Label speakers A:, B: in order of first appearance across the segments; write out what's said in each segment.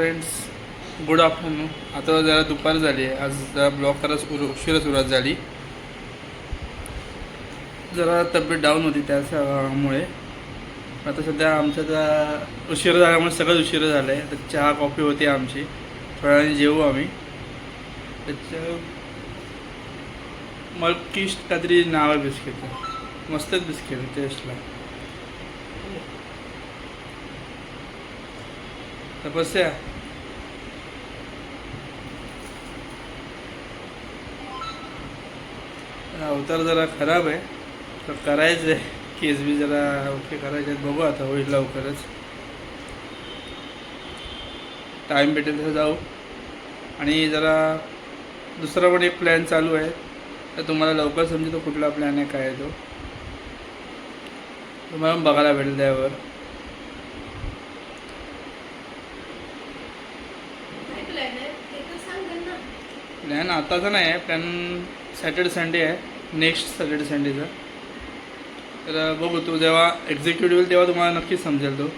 A: Friends good afternoon आता जरा दुपार झाली आहे. आज जरा ब्लॉग करायला सुरू उशिरा सुरुवात झाली. जरा तब्येत डाऊन होती त्यामुळे आता सध्या आमच्या त्या उशिरा झाल्यामुळे सगळंच उशिरा झालं आहे तर चहा कॉफी होती आमची. थोड्या वेळाने जेवू आम्ही. त्याच्या मल्किस्ट काहीतरी नाव आहे बिस्किटचं मस्तच बिस्किट टेस्टला तपस्या अवतार जरा खराब आहे. तर करायचं आहे केस बी जरा ओके करायचे आहेत बघू आता होईल लवकरच. टाईम भेटेल तसं जाऊ. आणि जरा दुसरा पण एक प्लॅन चालू आहे. तर तुम्हाला लवकर समजेल तो कुठला प्लॅन आहे काय आहे तो. तुम्हाला बघायला भेटेल त्यावर. प्लॅन आताचा नाही आहे प्लॅन सॅटर्डे संडे आहे. नेक्स्ट सॅटर्डे संडेचा. तर बघू तो जेव्हा एक्झिक्युटिव्ह होईल तेव्हा तुम्हाला नक्कीच समजेल तो.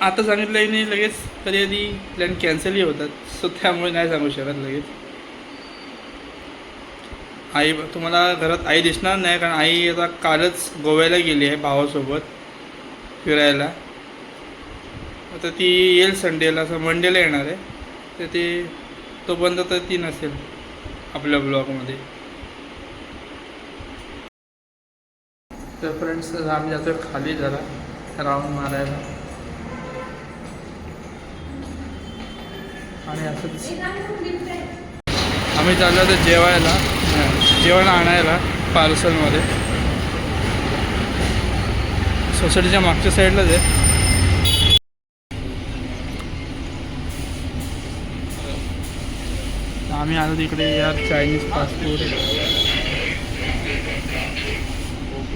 A: आता सांगितलं आहे नाही लगेच कधी कधी प्लॅन कॅन्सलही होतात. सो त्यामुळे नाही सांगू शकत लगेच. आई तुम्हाला घरात आई दिसणार नाही कारण आई आता कालच गोव्याला गेली आहे भावासोबत फिरायला. आता ती येईल संडेला असं मंडेला येणार आहे. तर ती तोपर्यंत तर ती नसेल आपल्या ब्लॉगमध्ये तर फ्रेंड्स आम्ही जातो खाली जरा राऊंड मारायला. आणि असंच आम्ही चाललो होतो जेवायला. जेवण आणायला पार्सलमध्ये. सोसायटीच्या मागच्या साईडलाच आहे. आम्ही आलो तिकडे यार चायनीज फास्ट फूड
B: इथे पण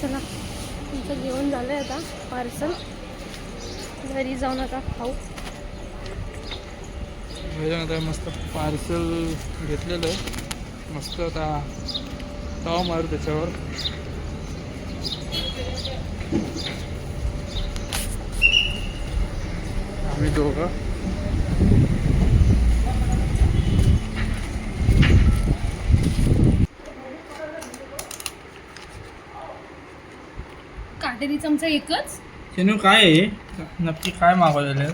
B: चला तुमचं जेवण झालंय आता पार्सल. घरी जाऊन आता खाऊ.
A: आता मस्त पार्सल घेतलेलं आहे. मस्त आता ताव मारू त्याच्यावर. आम्ही दोघं.
B: काटेरी चमचा एकच?
A: चिनू काय आहे? नक्की काय मागवलेलं आहे?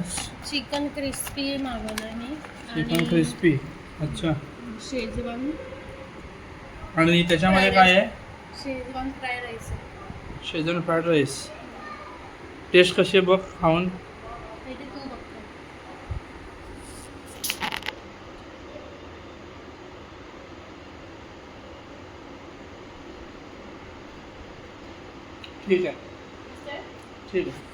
B: चिकन क्रिस्पी मागवलं मी.
A: चिकन
B: आणि
A: क्रिस्पी. अच्छा.
B: शेजवान.
A: आणि त्याच्यामध्ये काय आहे?
B: Schezwan fry rice
A: schezwan fried rice. Taste कशी आहे बघ खाऊन
B: आहे ते तू बघतो
A: ठीक आहे. ठीक आहे.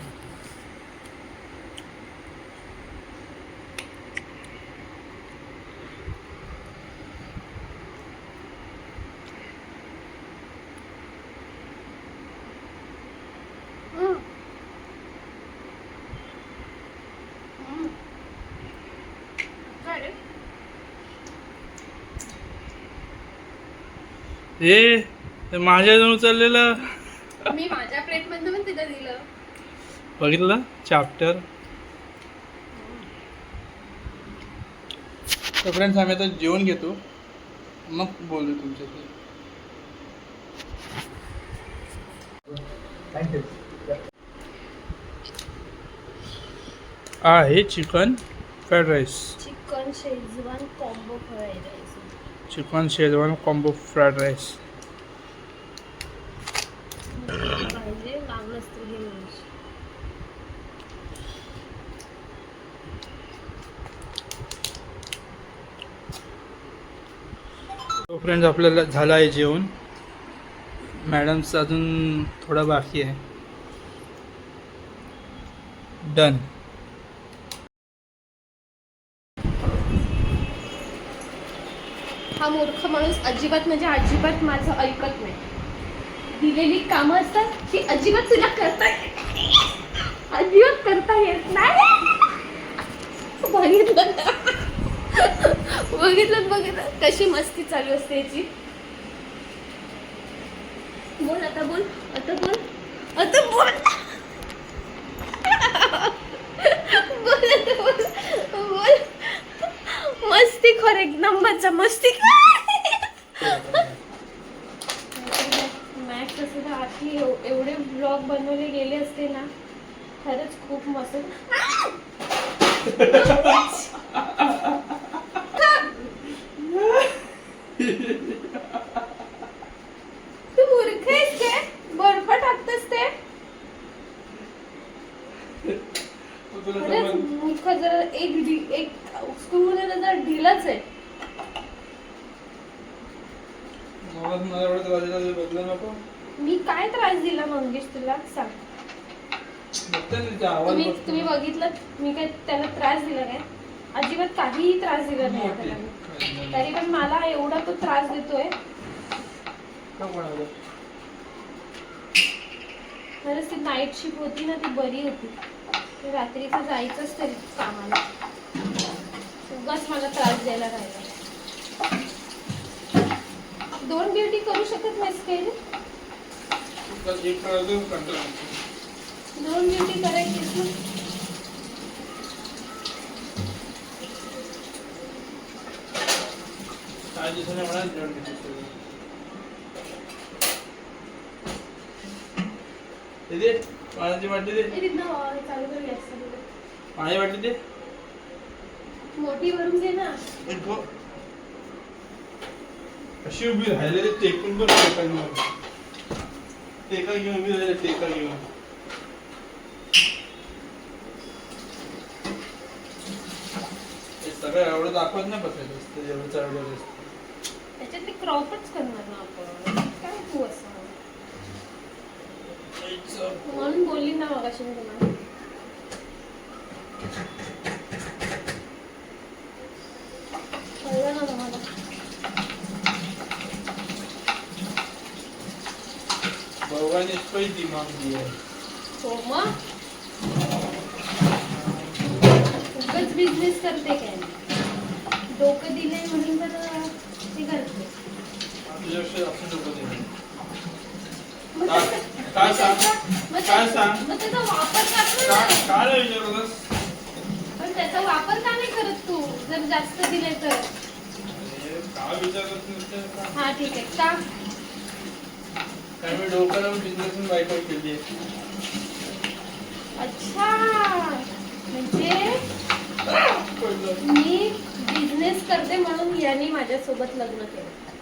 A: हे ते माझ्याजवळ उचललेलं
B: मी माझ्या प्लेटमध्ये पण तिथं दिलं.
A: बघितलं चॅप्टर तर फ्रेंड्स आम्ही आता जेवण घेतो. मग बोलू तुमच्याशी. आहे chicken fried rice
B: chicken schezwan combo fry rice
A: chicken schezwan combo fried rice
B: पाहिजे लागलं असतं हे मिळून
A: तो फ्रेंड्स आपल्याला झाला आहे जेवण. मॅडमचं अजून थोडा बाकी आहे. डन
B: हा मूर्ख माणूस अजिबात म्हणजे अजिबात माझं ऐकत नाही. दिलेली कामं असतात ती अजिबात तुला करता अजिबात करता येत नाही. बघितलं ना? बघितलं बघितलं कशी मस्ती चालू असते याची. बोल आता बोल. आता बोल. आता बोल. बोल बोल. मस्ती खोर एक नंबरचा मस्ती मॅक्स असं तर आधी एव- एवढे ब्लॉग बनवले गेले असते ना. खरंच खूप मस्त तू मूर्ख आहेस काय बर्फ टाकतस ते
A: तुला
B: खरंच
A: समज-
B: मूर्ख जरा एक एक स्कूलमध्ये जरा ढिलाच आहे मी काय त्रास दिला मंगेश तुला सांग तुम्ही. तुम्ही बघितलं मी काय त्याला त्रास दिला काय अजिबात काहीही त्रास दिला नाही. त्याला
A: नाही.
B: तरी पण मला एवढा तो त्रास देतोय? खरंच ती नाईट शिफ्ट होती ना ती बरी होती ते रात्रीचं जायचंच तरी कामाला. उगाच मला त्रास द्यायला राहिला. दोन ड्युटी करू शकत नाहीस काही
A: करायचं.
B: दोन ड्युटी
A: काय दिवसाने पाण्याची वाटी दे. पाण्याची वाटी दे.
B: मोठी भरून घे ना.
A: अशी उभी राहिले ते टेकून बघ टेका घेऊन टेका घेऊन उभी राहिले टेका घेऊन. सगळं एवढं दाखवत नाही बसायचं असतं एवढं चढवलं असतं
B: त्याच्यात ते क्रॉपच करणार ना आपण. काय तू असं? म्हणून बोलली ना मगाशी मी तुम्हाला.
A: इसको ही
B: मग? बिझनेस करते काय? डोकं दिलंय म्हणून तर ते करते.
A: डोकं काय-
B: त्याचा-
A: सांग? काय सांग?
B: मग त्याचा वापर
A: काय काय नाही
B: पण त्याचा वापर का नाही करत तू जर जास्त दिले तर
A: काय
B: हा ठीक आहे
A: काय मी डोकं लावून बिझनेस केली
B: अच्छा म्हणजे मी बिझनेस करते म्हणून याने माझ्यासोबत लग्न केलं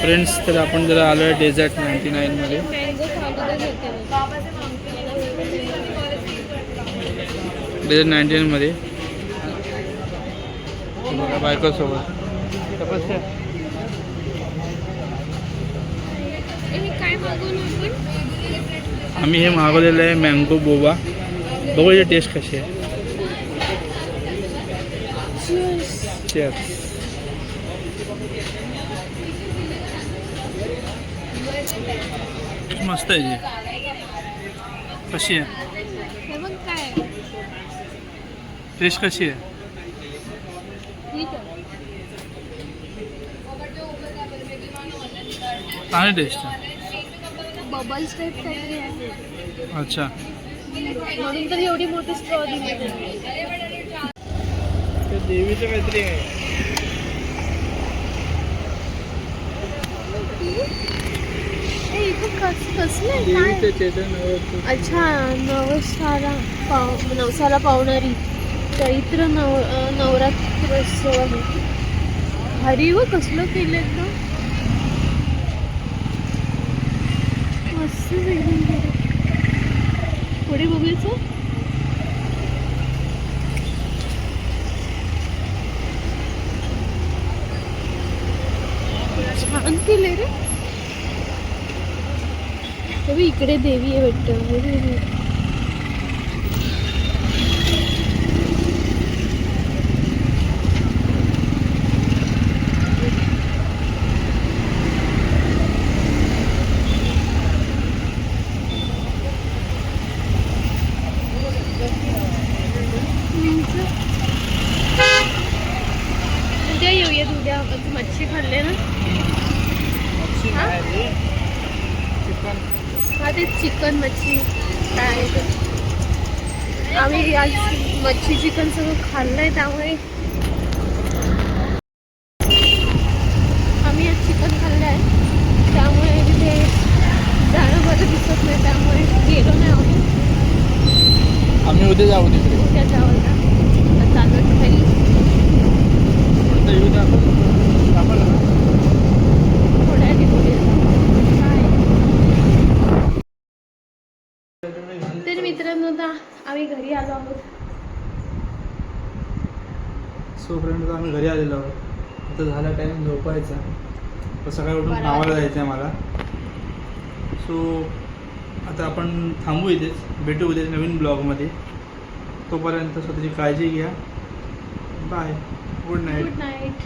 A: फ्रेंड्स तर आपण जरा आलो आहे डेझर्ट नाईन्टी नाईनमध्ये डेझर्ट नाईन्टी नाईनमध्ये मला बायकोसोबत. तपस्या आम्ही हे मागवलेलं आहे मँगो बोबा बघू याची टेस्ट कशी आहे. Cheers. मस्त आहे जी. कशी आहे?
B: हे काय
A: टेस्ट कशी आहे?
B: ठीक आहे
A: चांगली टेस्ट आहे.
B: बबल्स टाईप काहीतरी आहे.
A: अच्छा.
B: म्हणून तर एवढी मोठी स्ट्रॉ दिली
A: देवीचं काहीतरी आहे.
B: अच्छा नवसाला पाव नवसाला पावणारी चैत्र नव अं, नवरात्रोत्सव आहे. हरी व कसलं केलं ना मस्त एकदम केलं. पुढे बघायचं छान केले रे हे बघ, इकडे देवी आहे वाटतं हा? ते चिकन मच्छी काय आहे. ते आम्ही आज मच्छी चिकन सगळं खाल्लंय त्यामुळे. आम्ही आज चिकन खाल्लं आहे त्यामुळे तिथे जाणं बरं दिसत नाही त्यामुळे गेलो नाही आम्ही.
A: आम्ही उद्या जाऊ तिकडे
B: उद्या जावं का आता चालू खाली
A: आता येऊ द्या दाखवलं ना?
B: थोड्या निघूया तर मित्रांनो आता आम्ही घरी आलो आहोत
A: सो फ्रेंड आम्ही घरी आलेलो आहोत. आता झाला टाईम झोपायचा. तर सकाळी उठून. कामाला जायचं आहे मला. सो आता आपण थांबू इथेच. भेटू उद्या नवीन ब्लॉगमध्ये तोपर्यंत स्वतःची काळजी घ्या. Bye good night
B: good night